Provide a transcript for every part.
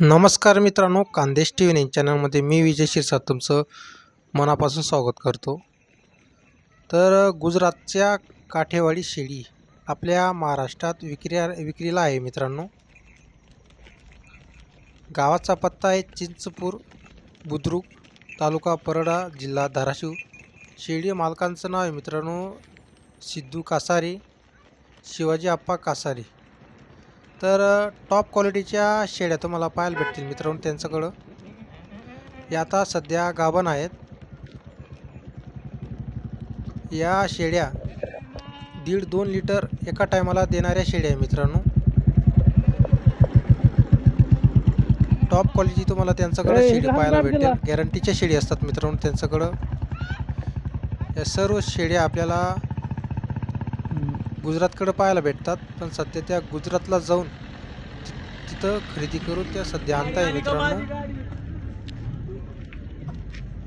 नमस्कार मित्रांनो कांदेश T V nine चॅनलमध्ये मी विजय शिरसाट तुमचं मनापासून स्वागत करतो. तर गुजरातच्या काठेवाडी शेळी आपल्या महाराष्ट्रात विक्रिया विक्रीला आहे मित्रांनो. गावाचा पत्ता आहे चिंचपूर बुद्रुक तालुका परडा जिल्हा धाराशिव. शेळी मालकांचं नाव आहे मित्रांनो सिद्धू कासारे शिवाजी आप्पा कासारे. तर टॉप क्वालिटीच्या शेळ्या तुम्हाला पाहायला भेटतील मित्रांनो त्यांच्याकडं. या आता सध्या गाभण आहेत. या शेळ्या दीड दोन लिटर एका टायमाला देणाऱ्या शेळ्या आहे मित्रांनो. टॉप क्वालिटी तुम्हाला त्यांच्याकडं शेळी लहान पाहायला भेटेल. गॅरंटीच्या शेळी असतात मित्रांनो त्यांच्याकडं. या सर्व शेळ्या आपल्याला गुजरातकडे पाहायला भेटतात पण सध्या त्या गुजरातला जाऊन तिथं खरेदी करून त्या सध्या आणताय मित्रांनो.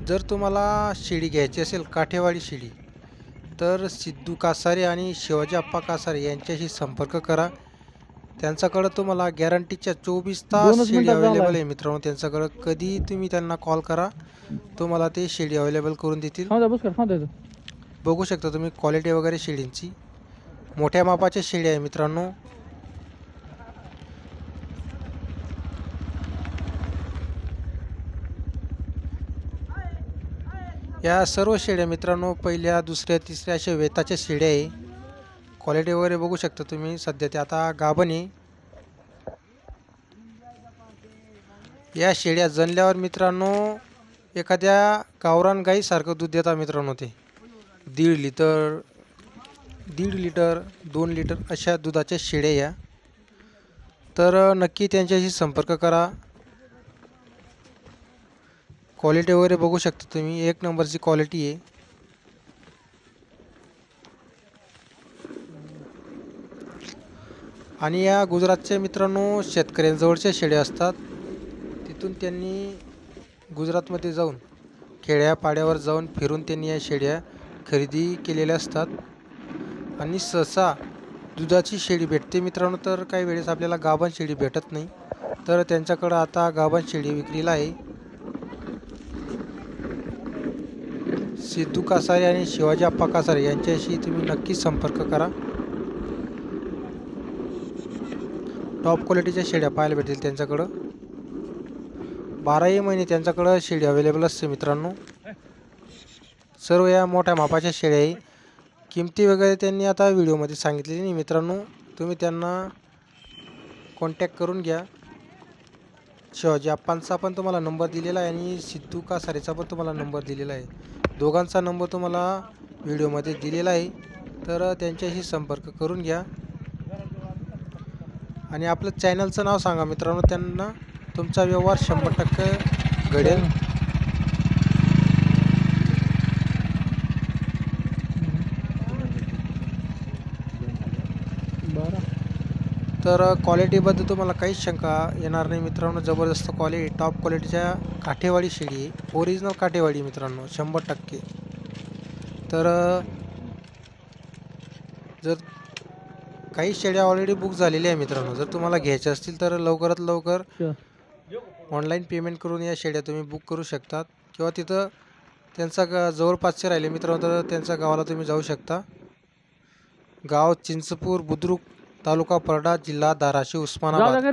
जर तुम्हाला शेळी घ्यायची असेल काठेवाडी शेळी तर सिद्धू कासारे आणि शिवाजी आप्पा कासारे यांच्याशी संपर्क करा. त्यांच्याकडं तुम्हाला गॅरंटीच्या चोवीस तास मिनिटात अवेलेबल. आहे मित्रांनो. त्यांच्याकडं कधी तुम्ही त्यांना कॉल करा. तुम्हाला ते शेळी अवेलेबल करून देतील. बघू शकता तुम्ही क्वालिटी वगैरे शेळींची मोठ्या मापाच्या शेळी आहे मित्रांनो. या सर्व शेळ्या मित्रांनो पहिल्या दुसऱ्या तिसऱ्या अशा वेताच्या शेळ्या आहे. क्वालिटी वगैरे बघू शकता तुम्ही. सध्या ते आता गाभण आहे. या शेळ्या जनल्यावर मित्रांनो एखाद्या गावरान गाईसारखं दूध देता मित्रांनो ते. दीड लिटर दीड लिटर दोन लिटर अशा दुधाच्या शेळ्या या. तर नक्की त्यांच्याशी संपर्क करा. क्वालिटी वगैरे बघू शकता तुम्ही. एक नंबरची क्वालिटी आहे. आणि या गुजरातच्या मित्रांनो शेतकऱ्यांजवळच्या शेळ्या असतात. तिथून त्यांनी गुजरातमध्ये जाऊन खेड्यापाड्यावर जाऊन फिरून त्यांनी या शेळ्या खरेदी केलेल्या असतात. आणि सहसा दुधाची शेळी भेटते. मित्रांनो तर काही वेळेस आपल्याला गाभण शेळी भेटत नाही. तर त्यांच्याकडं आता गाभण शेळी विक्रीला आहे. सिद्धू कासारे आणि शिवाजी आप्पा कासारे यांच्याशी तुम्ही नक्कीच संपर्क करा. टॉप क्वालिटीच्या शेळ्या पाहायला भेटतील त्यांच्याकडं. बाराही महिने त्यांच्याकडं शेळी अवेलेबल असते मित्रांनो. सर्व या मोठ्या मापाच्या शेळ्या आहे. किमती वगैरे त्यांनी आता व्हिडिओमध्ये सांगितलेली नाही. मित्रांनो तुम्ही त्यांना कॉन्टॅक्ट करून घ्या. शिवाजी आप्पांचा पण तुम्हाला नंबर दिलेला आहे आणि सिद्धू कासारेचा पण तुम्हाला नंबर दिलेला आहे. दोघांचा नंबर तुम्हाला व्हिडिओमध्ये दिलेला आहे. तर त्यांच्याशी संपर्क करून घ्या. आणि आपलं चॅनलचं नाव सांगा मित्रांनो. त्यांना तुमचा व्यवहार शंभर टक्के घडेल. तर क्वालिटीबद्दल तुम्हाला काहीच शंका येणार नाही मित्रांनो. जबरदस्त क्वालिटी टॉप क्वालिटीच्या काठेवाडी शेळी आहे ओरिजिनल काठेवाडी मित्रांनो शंभर टक्के. तर जर काही शेळ्या ऑलरेडी बुक झालेल्या आहे मित्रांनो जर तुम्हाला घ्यायच्या असतील तर लवकरात लवकर ऑनलाईन पेमेंट करून या शेळ्या तुम्ही बुक करू शकतात. किंवा तिथं त्यांचा ग जवळपासचे राहिले मित्रांनो तर त्यांच्या गावाला तुम्ही जाऊ शकता. गाव चिंचपूर बुद्रुक तालुका परडा जिल्हा धाराशिव उस्मानाबाद.